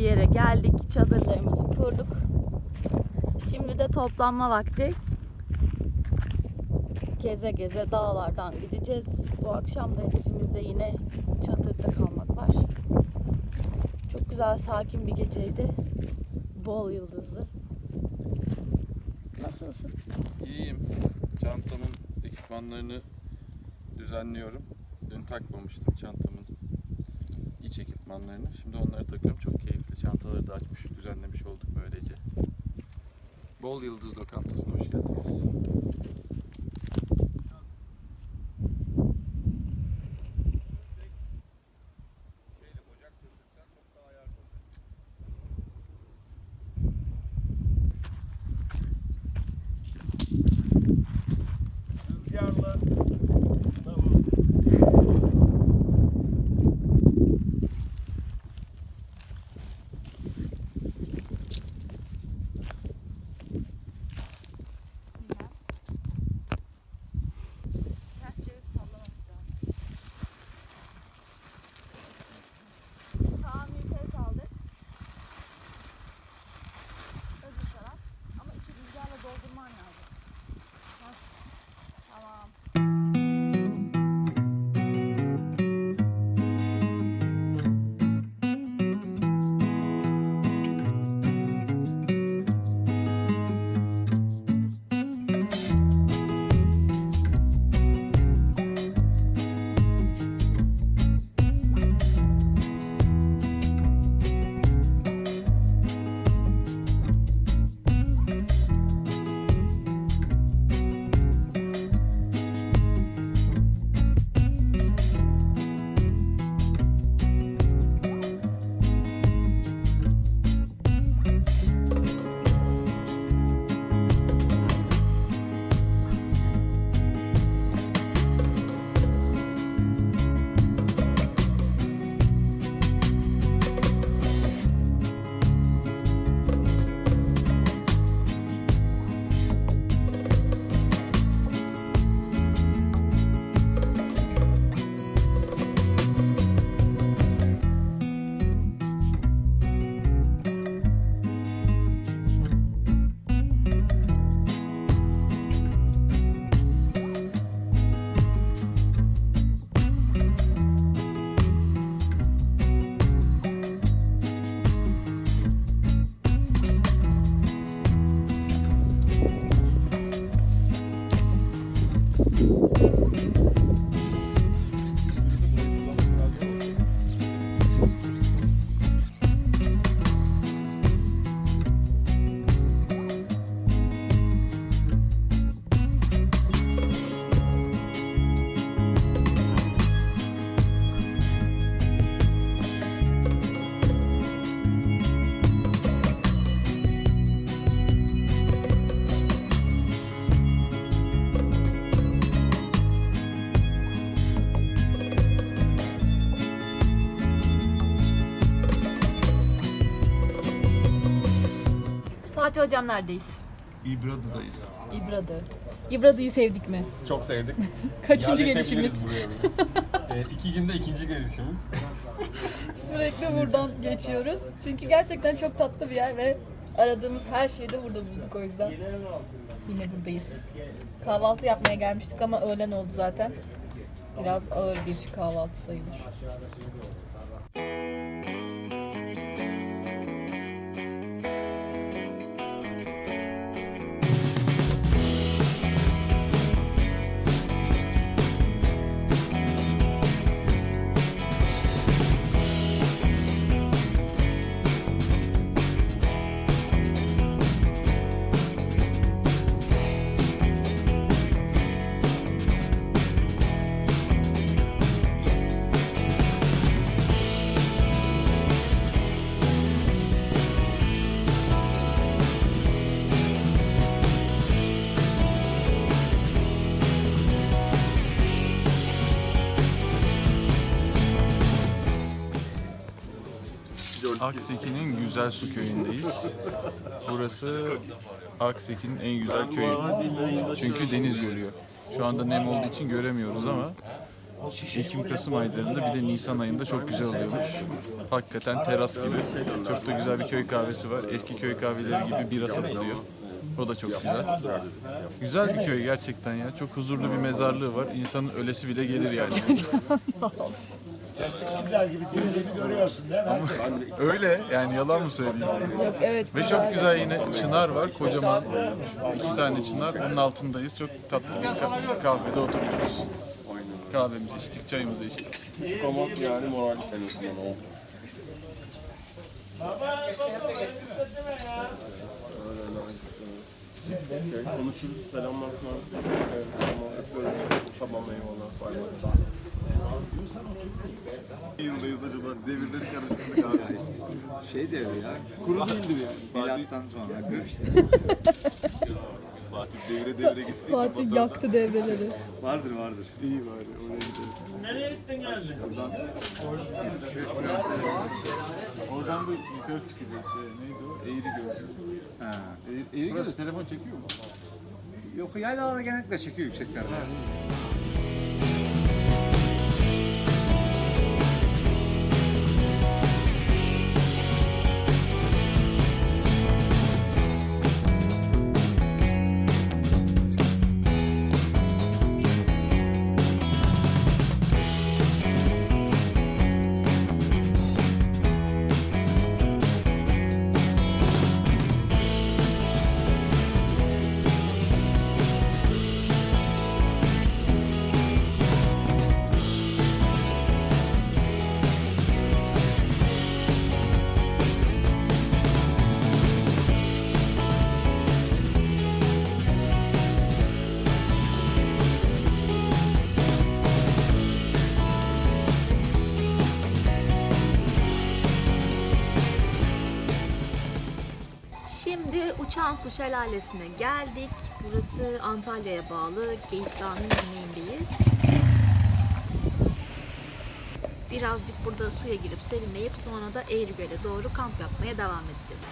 bir yere geldik. Çadırlarımızı kurduk. Şimdi de toplanma vakti. Geze geze dağlardan gideceğiz. Bu akşam da hedefimizde yine çadırda kalmak var. Çok güzel sakin bir geceydi. Bol yıldızlı. Nasılsın? İyiyim. Çantamın ekipmanlarını düzenliyorum. Dün takmamıştım çantamın iç ekipmanlarını. Şimdi onları takıyorum. Çok keyifli. Çantaları da açmış, düzenlemiş olduk böylece. Bol Yıldız Lokantası'na hoş geldiniz. Fatih hocam neredeyiz? İbradı'dayız. İbradı. İbradı'yı sevdik mi? çok sevdik. Kaçıncı gelişimiz? ee, iki günde ikinci gelişimiz. Sürekli buradan geçiyoruz. Çünkü gerçekten çok tatlı bir yer ve aradığımız her şeyi de burada bulduk o yüzden. Yine buradayız. Kahvaltı yapmaya gelmiştik ama öğlen oldu zaten. Biraz ağır bir kahvaltı sayılır. Akseki'nin Güzel Su Köyü'ndeyiz. Burası Akseki'nin en güzel köyü. Çünkü deniz görüyor. Şu anda nem olduğu için göremiyoruz ama Ekim-Kasım aylarında bir de Nisan ayında çok güzel oluyormuş. Hakikaten teras gibi. Çok da güzel bir köy kahvesi var. Eski köy kahveleri gibi bira satılıyor. O da çok güzel. Güzel bir köy gerçekten ya. Çok huzurlu bir mezarlığı var. İnsanın ölesi bile gelir yani. Güzel gibi dirildiğini görüyorsun değil mi? Öyle yani yalan mı söyleyeyim? Yok evet. Ve çok güzel yine çınar var. Kocaman iki tane çınar. Onun altındayız. Çok tatlı bir ka- kahvede oturuyoruz. Kahvemizi içtik, çayımızı içtik. Küçük ama yani moral en azından o. Şey, konuşuruz, selamlar tamam, hep böyle. Tamam, eyvallah, bay bay. Yıldayız acaba? Devirleri karıştırdık abi. Şey devri ya. Kuru değildir yani. Fatih, Milattan sonra. Fatih devire devire gittiği için Fatih yaktı devreleri. Vardır vardır. İyi bari oraya gidelim. Oradan da yukarı çıkacağız. Şey, neydi o? Eğri göl. Ha. Eğri, Eğri Göl'de telefon çekiyor mu? Yok yaylalarda genellikle çekiyor yükseklerde. Şimdi Uçan Su Şelalesi'ne geldik. Burası Antalya'ya bağlı Geyik Dağı'nın güneyindeyiz. Birazcık burada suya girip serinleyip sonra da Eğrigöl'e doğru kamp yapmaya devam edeceğiz.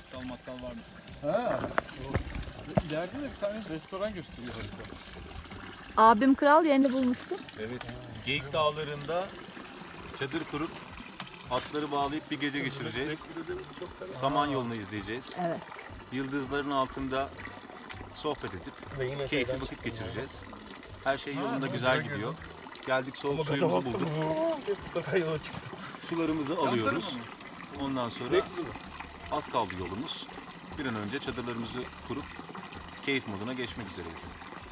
Bakkal makkal varmış. Ha. İleride de bir tane restoran gösteriyor harita. Abim kral yerini bulmuştu. Evet. Geyik dağlarında çadır kurup atları bağlayıp bir gece geçireceğiz. Samanyolu'nu izleyeceğiz. Evet. Yıldızların altında sohbet edip keyifli vakit geçireceğiz. Her şey yolunda güzel gidiyor. Geldik soğuk suyumuzu bulduk. Bu sefer yola çıktım. Sularımızı alıyoruz. Ondan sonra az kaldı yolumuz. Bir an önce çadırlarımızı kurup keyif moduna geçmek üzereyiz.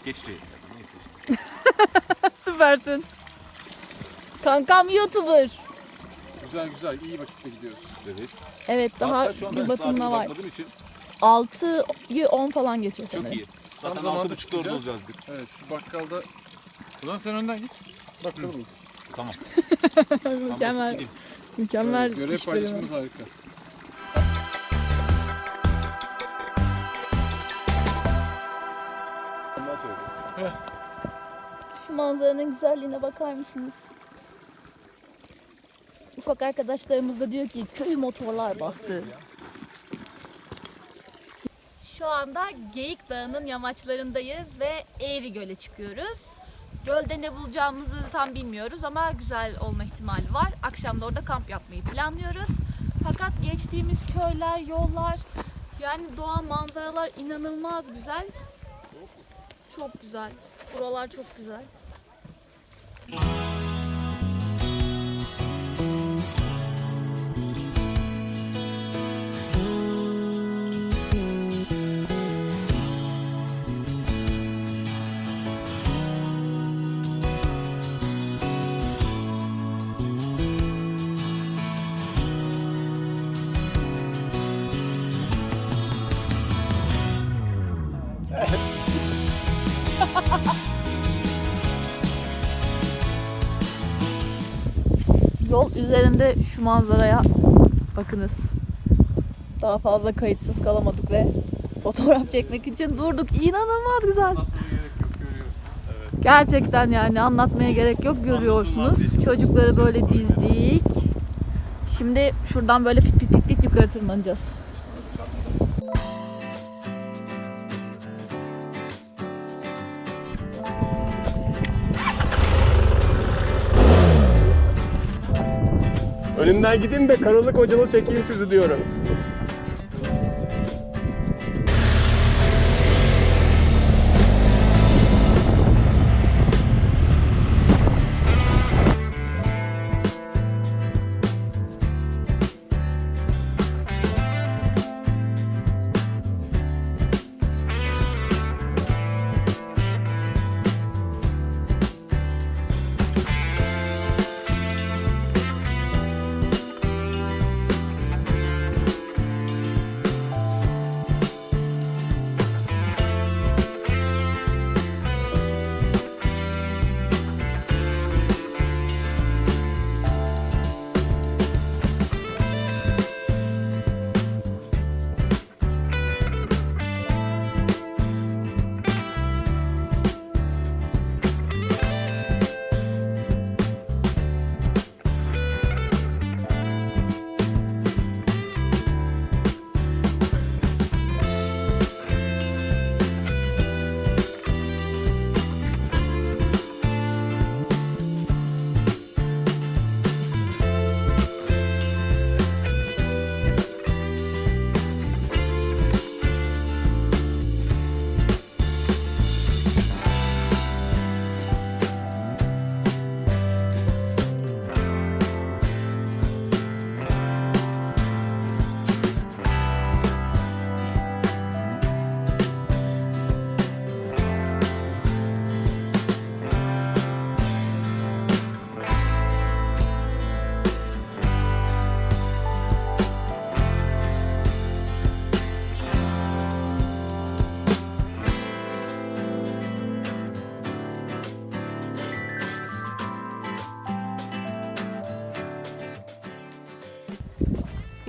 Geçeceğiz. yani, Neyse işte. Süpersin. Kankam YouTuber. Güzel güzel iyi vakitte gidiyoruz. Evet. Evet daha Saatler şu an ben gün batımına saatime var. bakmadığım için 6'yı 10 falan geçiyor çok sanırım. iyi. Zaten Tam zamanda altı buçukta orada çıkacağız. olacaktık. Evet şu bakkalda... Ulan sen önden git. Bakalım. Tamam. Ben basıp Mükemmel, gideyim. mükemmel Görev iş bölümü. paylaşımımız harika. Manzaranın güzelliğine bakar mısınız? Ufak arkadaşlarımız da diyor ki köy motorlar bastı. Şu anda Geyik Dağı'nın yamaçlarındayız ve Eğri Göl'e çıkıyoruz. Gölde ne bulacağımızı tam bilmiyoruz ama güzel olma ihtimali var. Akşam da orada kamp yapmayı planlıyoruz. Fakat geçtiğimiz köyler, yollar, yani doğa manzaralar inanılmaz güzel. Çok güzel. Buralar çok güzel. Bye. Üzerinde şu manzaraya bakınız. Daha fazla kayıtsız kalamadık ve fotoğraf çekmek için durduk. İnanılmaz güzel. Gerçekten yani anlatmaya gerek yok görüyorsunuz. Çocukları böyle dizdik. Şimdi şuradan böyle fit fit fit fit yukarı tırmanacağız. Önümden gidin de karılık hocalı çekeyim sizi diyorum.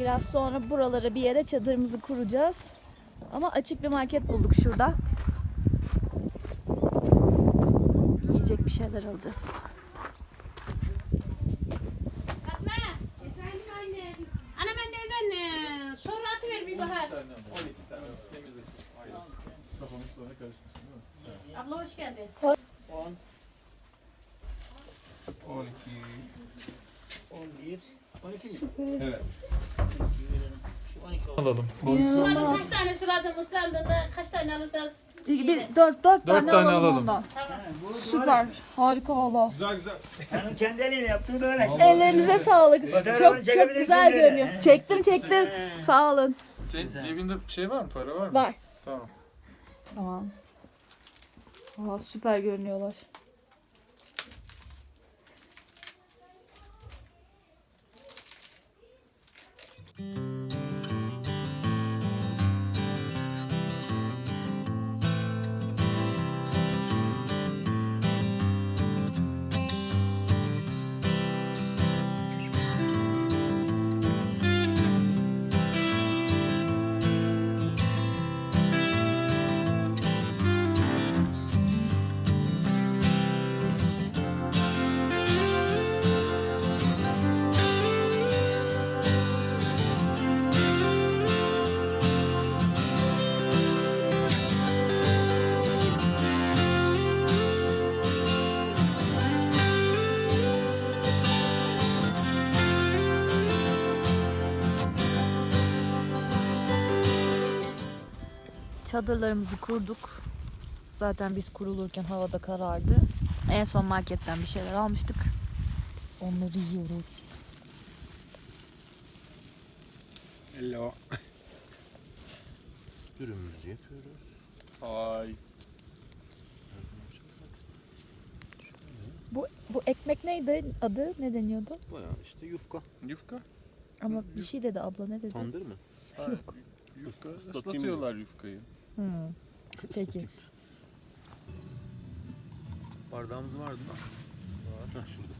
Biraz sonra buralara bir yere çadırımızı kuracağız. Ama açık bir market bulduk şurada. Yiyecek bir şeyler alacağız. Fatma. Efendim anne. Ana ben de evden sonra atıver bir bahar. Kafamız sonra karışmasın değil mi? Abla hoş geldin. 12. 11, 12 mi? Evet. Şu 12 oldu. Alalım. Suladın kaç tane suladın ıslandığında kaç tane alırsanız Bir, bir, dört, dört, tane, tane alalım. alalım. ondan. Süper. Harika valla. Güzel güzel. Hanım kendi eliyle yaptığı da öyle. Ellerinize sağlık. Fotoğrafını Çok çok çekebilirsin güzel böyle. görünüyor. Çektim çektim. Sağ olun. Senin cebinde şey var mı? Para var mı? Var. Tamam. Tamam. Aa, süper görünüyorlar. Çadırlarımızı kurduk. Zaten biz kurulurken havada karardı. En son marketten bir şeyler almıştık. Onları yiyoruz. Hello. Dürümümüzü yapıyoruz. Ay. Bu bu ekmek neydi? Adı ne deniyordu? Bayağı işte yufka. Yufka. Ama bir şey dedi abla ne dedi? Tandır mı? Yufka. Islatayım Islatıyorlar yufkayı. Hmm. Peki. Bardağımız vardı mı? Var. Heh, şurada.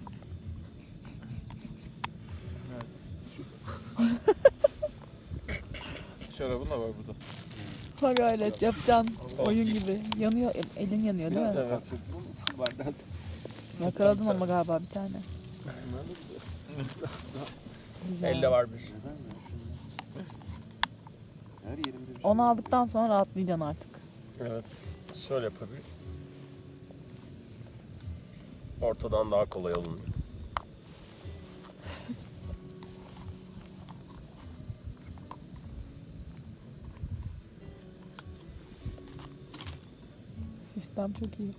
Şarabın da var burada. Ha gayret yapacaksın. Oyun gibi. Yanıyor. Elin yanıyor değil mi? Evet. Bardağı Yakaladın ama galiba bir tane. Elde var bir. Her yerimde bir şey. Onu aldıktan sonra rahatlayacaksın artık. Evet. Şöyle yapabiliriz. Ortadan daha kolay alınıyor. Sistem çok iyi.